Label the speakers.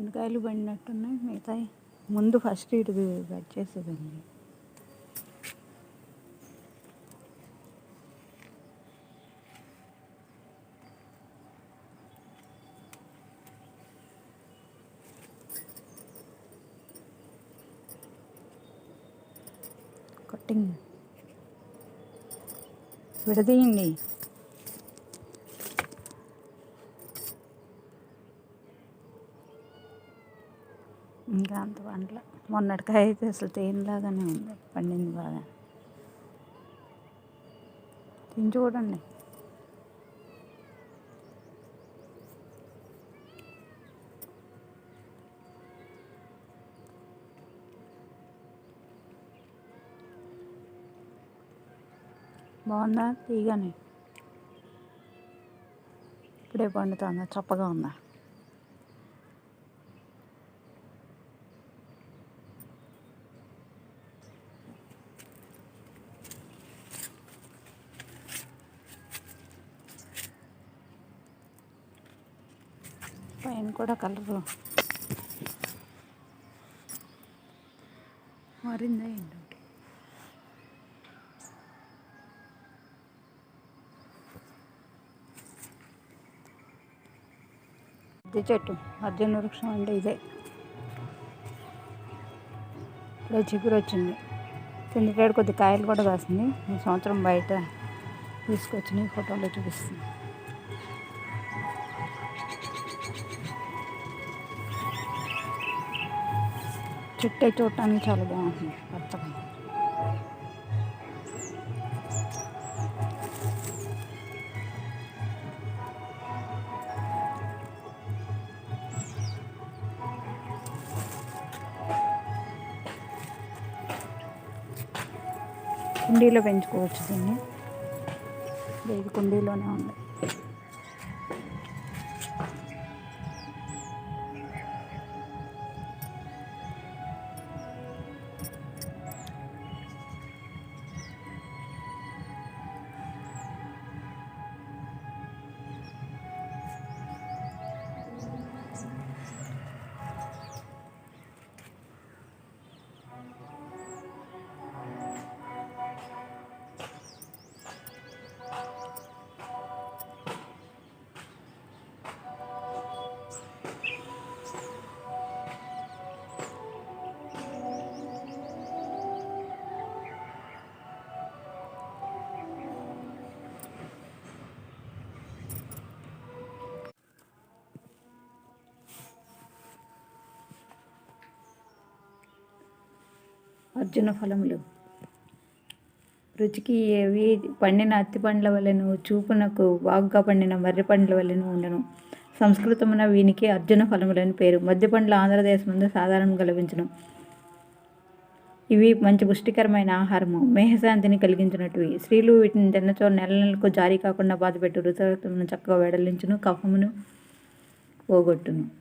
Speaker 1: రెండు పడినట్టున్నాయి. మిగతా ముందు ఫస్ట్ ఇటు కట్ చేసేదండి. కట్టింగ్ విడదీయండి. ఇంకా అంత పండ్ల మొన్నటికాయ అయితే అసలు తేనెలాగానే ఉంది పండింది బాగా. తిని చూడండి. బాగుందా? తీగానే ఇప్పుడే పండుతుందా? చప్పగా ఉందా? పైన కూడా కలరు. మారిందా ఏంటో. ఇది చెట్టు అర్జున వృక్షం అంటే ఇదే. ఇప్పుడు చిగురు వచ్చింది. కిందకేడు కొద్ది కాయలు కూడా కాసింది. ఈ సంవత్సరం బయట తీసుకొచ్చిన ఫోటోలో చూపిస్తుంది. చెట్టు చూడటానికి చాలా బాగుంటుంది. పచ్చగా కుండీలో పెంచుకోవచ్చు దీన్ని. ఇది కుండీలోనే ఉంది. అర్జున ఫలములు. రుచికి ఏవి పండిన అత్తి పండ్ల వలెను చూపునకు బాగుగా పండిన మర్రి పండ్ల వలెను ఉండను. సంస్కృతమున వీనికి అర్జున ఫలములని పేరు. మధ్య పండ్ల ఆంధ్రదేశం సాధారణంగా లభించను ఇవి మంచి పుష్టికరమైన ఆహారము. మేహశాంతిని కలిగించినట్టు స్త్రీలు వీటిని తిన్నచో నెల నెలకు జారీ కాకుండా బాధపెట్టు ఋతుత్వమును చక్కగా వెడలించును కఫమును పోగొట్టును.